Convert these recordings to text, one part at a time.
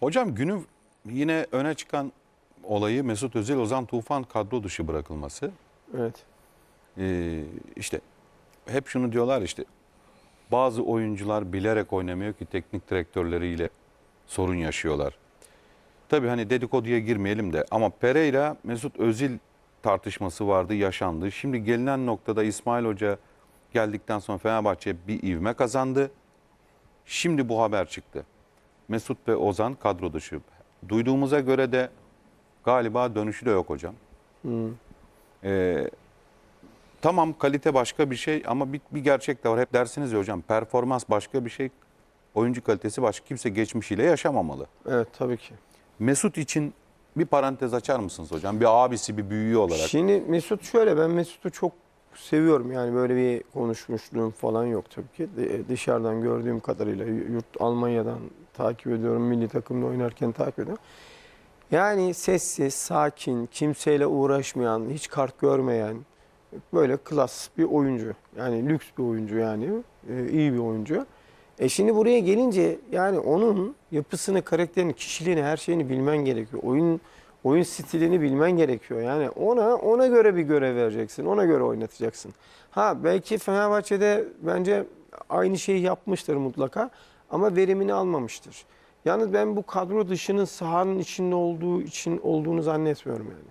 Hocam günün yine öne çıkan olayı Mesut Özil Ozan Tufan kadro dışı bırakılması. Evet. Ee, işte hep şunu diyorlar işte bazı oyuncular bilerek oynamıyor ki teknik direktörleriyle sorun yaşıyorlar. Tabii hani dedikoduya girmeyelim de ama Pereira Mesut Özil tartışması vardı, yaşandı. Şimdi gelinen noktada İsmail Hoca geldikten sonra Fenerbahçe bir ivme kazandı. Şimdi bu haber çıktı. Mesut ve Ozan kadro dışı. Duyduğumuza göre de galiba dönüşü de yok hocam. Hı. Ee, tamam kalite başka bir şey ama bir, bir gerçek de var. Hep dersiniz ya hocam performans başka bir şey, oyuncu kalitesi başka. Kimse geçmişiyle yaşamamalı. Evet tabii ki. Mesut için bir parantez açar mısınız hocam? Bir abisi, bir büyüğü olarak. Şimdi Mesut şöyle ben Mesut'u çok seviyorum yani böyle bir konuşmuşluğum falan yok tabii ki. Dışarıdan gördüğüm kadarıyla yurt Almanya'dan takip ediyorum. Milli takımda oynarken takip ediyorum. Yani sessiz, sakin, kimseyle uğraşmayan, hiç kart görmeyen böyle klas bir oyuncu. Yani lüks bir oyuncu yani. Ee, iyi bir oyuncu. E şimdi buraya gelince yani onun yapısını, karakterini, kişiliğini, her şeyini bilmen gerekiyor. Oyun oyun stilini bilmen gerekiyor. Yani ona ona göre bir görev vereceksin. Ona göre oynatacaksın. Ha belki Fenerbahçe'de bence aynı şeyi yapmıştır mutlaka ama verimini almamıştır. Yalnız ben bu kadro dışının sahanın içinde olduğu için olduğunu zannetmiyorum yani.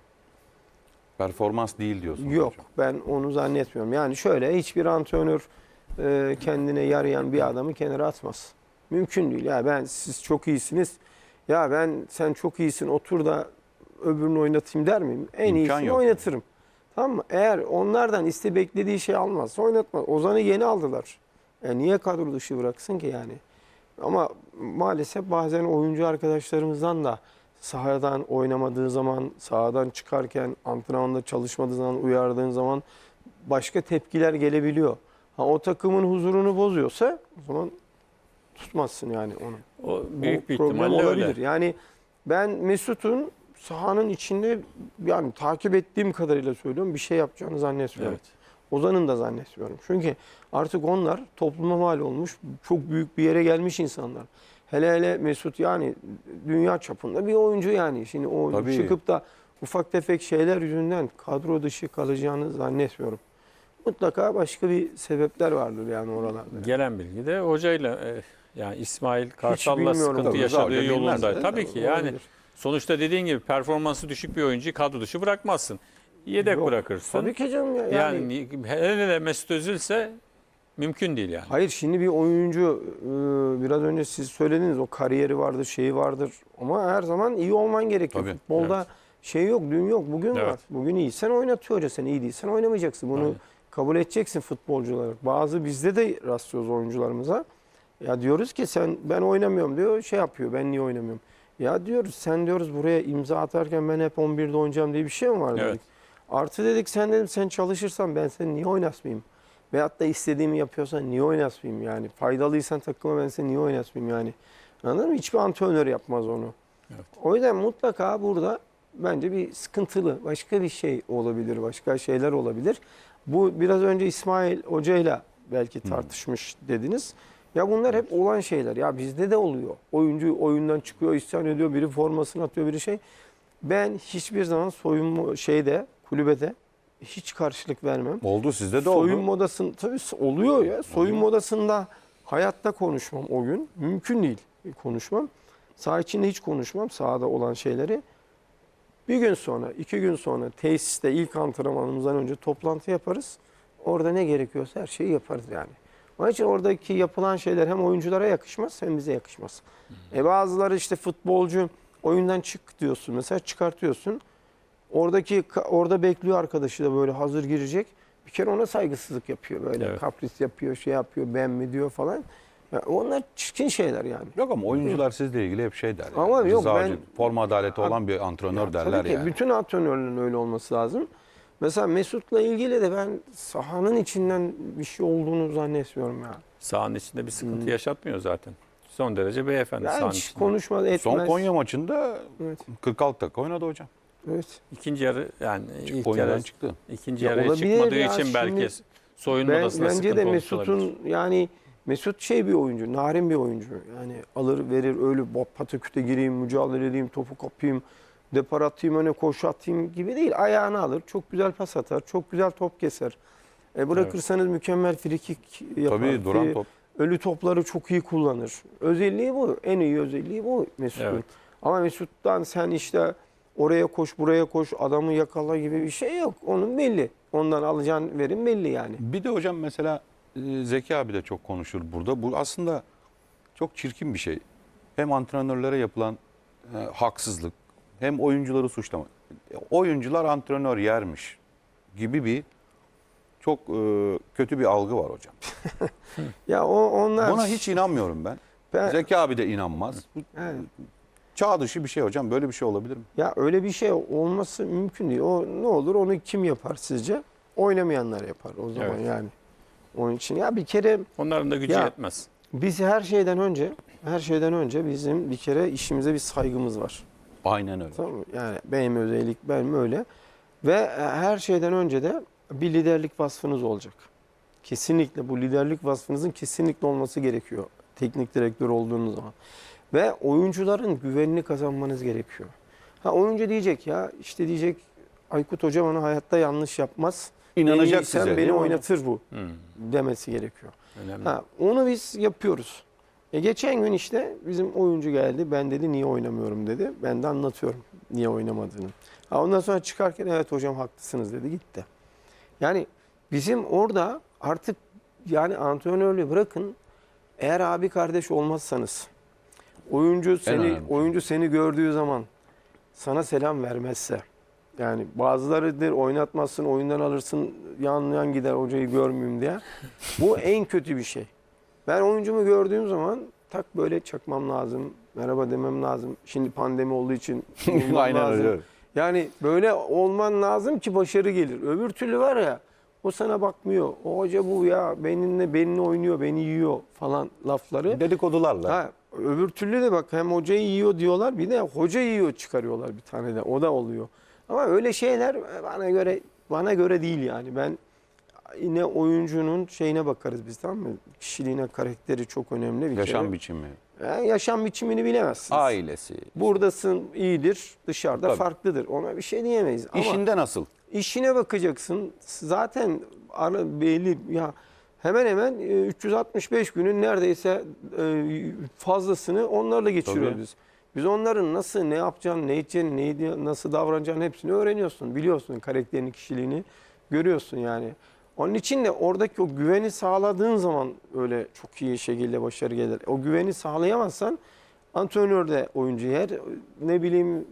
Performans değil diyorsunuz Yok hocam. ben onu zannetmiyorum. Yani şöyle hiçbir antrenör e, kendine yarayan bir adamı kenara atmaz. Mümkün değil. Ya ben siz çok iyisiniz. Ya ben sen çok iyisin otur da öbürünü oynatayım der miyim? En İmkan iyisini yok. oynatırım. Tamam mı? Eğer onlardan iste beklediği şey almazsa oynatmaz. Ozan'ı yeni aldılar. E niye kadro dışı bıraksın ki yani? Ama maalesef bazen oyuncu arkadaşlarımızdan da sahadan oynamadığı zaman, sahadan çıkarken, antrenmanda çalışmadığı zaman, uyardığın zaman başka tepkiler gelebiliyor. Ha, o takımın huzurunu bozuyorsa o zaman tutmazsın yani onu. O büyük O bir problem ihtimalle olabilir. öyle. Yani ben Mesut'un sahanın içinde yani takip ettiğim kadarıyla söylüyorum bir şey yapacağını zannetmiyorum. Evet. Ozan'ın da zannetmiyorum. Çünkü artık onlar topluma mal olmuş, çok büyük bir yere gelmiş insanlar. Hele hele Mesut yani dünya çapında bir oyuncu yani. Şimdi o Tabii. çıkıp da ufak tefek şeyler yüzünden kadro dışı kalacağını zannetmiyorum. Mutlaka başka bir sebepler vardır yani oralarda. Gelen bilgi de hocayla e, yani İsmail Kartal'la sıkıntı tabii. yaşadığı yolunda. Tabii ki yani Olabilir. Sonuçta dediğin gibi performansı düşük bir oyuncuyu kadro dışı bırakmazsın. Yedek Yok, bırakırsın. Tabii ki canım ya. Yani, Yani, hele hele Mesut Özil ise mümkün değil yani. Hayır şimdi bir oyuncu e, biraz önce siz söylediniz o kariyeri vardır, şeyi vardır ama her zaman iyi olman gerekiyor. Tabii, Futbolda şey yok, dün yok, bugün Evet. var. Bugün iyisen oynatıyor hoca seni, iyi değilsen oynamayacaksın. Bunu kabul edeceksin futbolcu olarak. Bazı bizde de rastlıyoruz oyuncularımıza. Ya diyoruz ki sen ben oynamıyorum diyor, şey yapıyor. Ben niye oynamıyorum? Ya diyoruz sen diyoruz buraya imza atarken ben hep 11'de oynayacağım diye bir şey mi var dedik. Evet. Artı dedik sen dedim sen çalışırsan ben seni niye oynatmayayım? Veyahut da istediğimi yapıyorsan niye oynatmayayım yani? Faydalıysan takıma ben seni niye oynatmayayım yani? Anladın mı? Hiçbir antrenör yapmaz onu. Evet. O yüzden mutlaka burada bence bir sıkıntılı başka bir şey olabilir, başka şeyler olabilir. Bu biraz önce İsmail Hoca'yla belki tartışmış dediniz. Ya bunlar hep olan şeyler. Ya bizde de oluyor. Oyuncu oyundan çıkıyor, isyan ediyor, biri formasını atıyor, biri şey. Ben hiçbir zaman soyunma şeyde, kulübede hiç karşılık vermem. Oldu sizde de oldu. Soyunma odasında tabii oluyor ya. Soyunma odasında hayatta konuşmam o gün. Mümkün değil konuşmam. Saha içinde hiç konuşmam sahada olan şeyleri. Bir gün sonra, iki gün sonra tesiste ilk antrenmanımızdan önce toplantı yaparız. Orada ne gerekiyorsa her şeyi yaparız yani. Onun için oradaki yapılan şeyler hem oyunculara yakışmaz hem bize yakışmaz. E bazıları işte futbolcu oyundan çık diyorsun mesela çıkartıyorsun. Oradaki orada bekliyor arkadaşı da böyle hazır girecek. Bir kere ona saygısızlık yapıyor böyle. Evet. Kapris yapıyor, şey yapıyor, ben mi diyor falan. Ya onlar çirkin şeyler yani. Yok ama oyuncular sizle ilgili hep şey der. yani. Ama yok, Rızacı, ben- forma adaleti olan bir antrenör Ya derler tabii ki yani. bütün antrenörlerin öyle olması lazım. Mesela Mesut'la ilgili de ben sahanın içinden bir şey olduğunu zannetmiyorum ya. Sahanın içinde bir sıkıntı yaşatmıyor zaten. Son derece beyefendi Yani sahanın içinde. konuşmadı etmez. Son Konya maçında Evet. 46 dakika oynadı hocam. Evet. İkinci yarı yani ilk Oyundan yarı çıktı. ikinci Ya yarıya çıkmadığı ya, için belki soyunma Ben, odasında bence sıkıntı de Mesut'un yani Mesut şey bir oyuncu, narin bir oyuncu. Yani alır verir öyle pataküte gireyim, mücadele edeyim, topu kapayım, depar atayım, öne koşu atayım gibi değil. Ayağını alır, çok güzel pas atar, çok güzel top keser. E bırakırsanız mükemmel frikik yapar. Tabii duran top. Ölü topları çok iyi kullanır. Özelliği bu. En iyi özelliği bu Mesut'un. Evet. Ama Mesut'tan sen işte oraya koş, buraya koş, adamı yakala gibi bir şey yok. Onun belli. Ondan alacağın verim belli yani. Bir de hocam mesela e, Zeki abi de çok konuşur burada. Bu aslında çok çirkin bir şey. Hem antrenörlere yapılan e, haksızlık hem oyuncuları suçlama. E, Oyuncular antrenör yermiş gibi bir çok e, kötü bir algı var hocam. Ya o onlar Buna hiç inanmıyorum ben. Ben- Zeki abi de inanmaz. Bu Yani çağ dışı bir şey hocam. Böyle bir şey olabilir mi? ya öyle bir şey olması mümkün değil. O ne olur onu kim yapar sizce? Oynamayanlar yapar o zaman Evet. yani. Onun için ya bir kere Onların da gücü Ya, yetmez. biz her şeyden önce her şeyden önce bizim bir kere işimize bir saygımız var. Aynen öyle. Tamam mı? Yani benim özellik benim öyle. Ve e, her şeyden önce de bir liderlik vasfınız olacak. Kesinlikle bu liderlik vasfınızın kesinlikle olması gerekiyor. Teknik direktör olduğunuz zaman. Ve oyuncuların güvenini kazanmanız gerekiyor. Ha oyuncu diyecek ya işte diyecek Aykut Hoca bana hayatta yanlış yapmaz. İnanacak sen size, değil beni oynatır bu Hmm, demesi gerekiyor. önemli. Ha, onu biz yapıyoruz. E geçen gün işte bizim oyuncu geldi. Ben dedi niye oynamıyorum dedi. Ben de anlatıyorum niye oynamadığını. Ha, ondan sonra çıkarken evet hocam haklısınız dedi gitti. Yani bizim orada artık yani antrenörlüğü bırakın eğer abi kardeş olmazsanız oyuncu seni önemli oyuncu seni gördüğü zaman sana selam vermezse yani bazılarıdır oynatmazsın oyundan alırsın yan yan gider hocayı görmeyeyim diye. Bu en kötü bir şey. Ben oyuncumu gördüğüm zaman tak böyle çakmam lazım. Merhaba demem lazım. Şimdi pandemi olduğu için Aynen lazım. öyle. Yani böyle olman lazım ki başarı gelir. Öbür türlü var ya o sana bakmıyor. O hoca bu ya benimle benimle oynuyor, beni yiyor falan lafları. Dedikodularla. Ha, öbür türlü de bak hem hocayı yiyor diyorlar bir de hoca yiyor çıkarıyorlar bir tane de. O da oluyor. Ama öyle şeyler bana göre bana göre değil yani. Ben yine oyuncunun şeyine bakarız biz tamam mı? Kişiliğine, karakteri çok önemli bir Yaşam kere. biçimi, Yani yaşam biçimini bilemezsiniz. ailesi. Buradasın iyidir, dışarıda Tabii. farklıdır. Ona bir şey diyemeyiz. Ama İşinde nasıl? işine bakacaksın. Zaten ara belli ya hemen hemen e, 365 günün neredeyse e, fazlasını onlarla geçiriyoruz Tabii. biz. Biz onların nasıl ne yapacağını, ne edeceğini, neydi, nasıl davranacağını hepsini öğreniyorsun. Biliyorsun karakterini, kişiliğini görüyorsun yani. Onun için de oradaki o güveni sağladığın zaman öyle çok iyi şekilde başarı gelir. O güveni sağlayamazsan antrenör de oyuncu yer, ne bileyim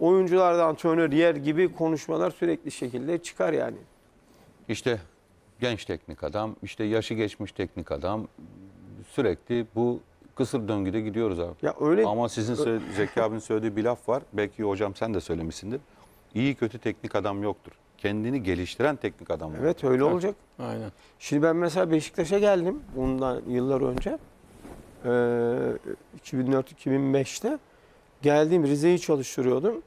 oyuncular da antrenör yer gibi konuşmalar sürekli şekilde çıkar yani. İşte genç teknik adam, işte yaşı geçmiş teknik adam. Sürekli bu kısır döngüde gidiyoruz abi. Ya öyle Ama sizin Zeki abinin söylediği bir laf var. Belki hocam sen de söylemişsindir. İyi kötü teknik adam yoktur. Kendini geliştiren teknik adam var. evet öyle olacak. Aynen. Şimdi ben mesela Beşiktaş'a geldim bundan yıllar önce. Ee, 2004-2005'te geldim Rize'yi çalıştırıyordum.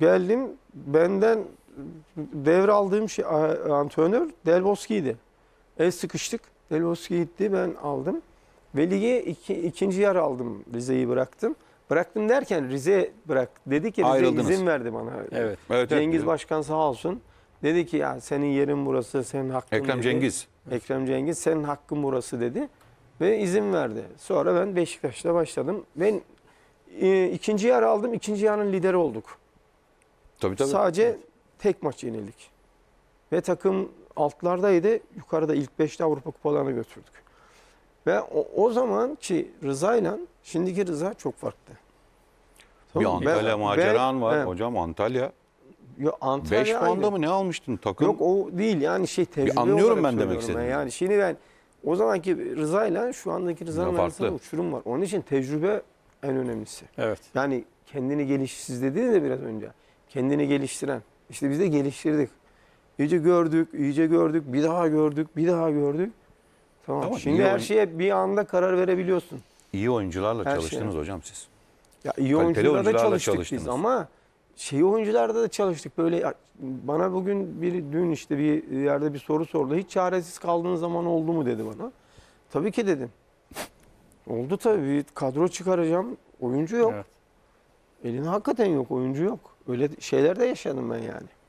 Geldim benden devraldığım şey antrenör Del Bosque'ydi. El sıkıştık. Del Bosque gitti ben aldım. Ve lige iki, ikinci yer aldım. Rize'yi bıraktım. Bıraktım derken Rize bırak. Dedi ki Rize Ayrıldınız. izin verdi bana. Evet. Evet, Cengiz evet. Başkan sağ olsun. Dedi ki ya senin yerin burası, senin hakkın Ekrem dedi. Cengiz. Ekrem Cengiz senin hakkın burası dedi. Ve izin verdi. Sonra ben Beşiktaş'ta başladım. Ben e, ikinci yer aldım. ikinci yarın lideri olduk. Tabii tabii. Sadece tek maç yenildik. Ve takım altlardaydı. Yukarıda ilk beşte Avrupa kupalarına götürdük. Ve o, o zamanki Rıza'yla şimdiki Rıza çok farklı. bir Tamam mı? Ben- Antalya maceran var evet. hocam Antalya. Yo, Antalya 5 puanda mı ne almıştın takım? Yok o değil yani şey tecrübe anlıyorum olarak ben demek söylüyorum istediğini. Yani şimdi ben o zamanki Rıza'yla şu andaki Rıza'nın Ya arasında uçurum var. Onun için tecrübe en önemlisi. Evet. Yani kendini geliş siz dediniz de biraz önce. Kendini geliştiren. İşte biz de geliştirdik. İyice gördük, iyice gördük, bir daha gördük, bir daha gördük. Tamam. Ama Şimdi iyi her oyun- şeye bir anda karar verebiliyorsun. İyi oyuncularla Her çalıştınız şey. hocam siz. Ya iyi Kaliteli oyuncularla da oyuncularla çalıştık çalıştınız. biz ama şey oyuncularda da çalıştık. Böyle ya- bana bugün bir dün işte bir yerde bir soru sordu. Hiç çaresiz kaldığın zaman oldu mu dedi bana. Tabii ki dedim. Oldu tabii. Bir kadro çıkaracağım. Oyuncu yok. Evet. Eline hakikaten yok. Oyuncu yok. Öyle şeyler de yaşadım ben yani.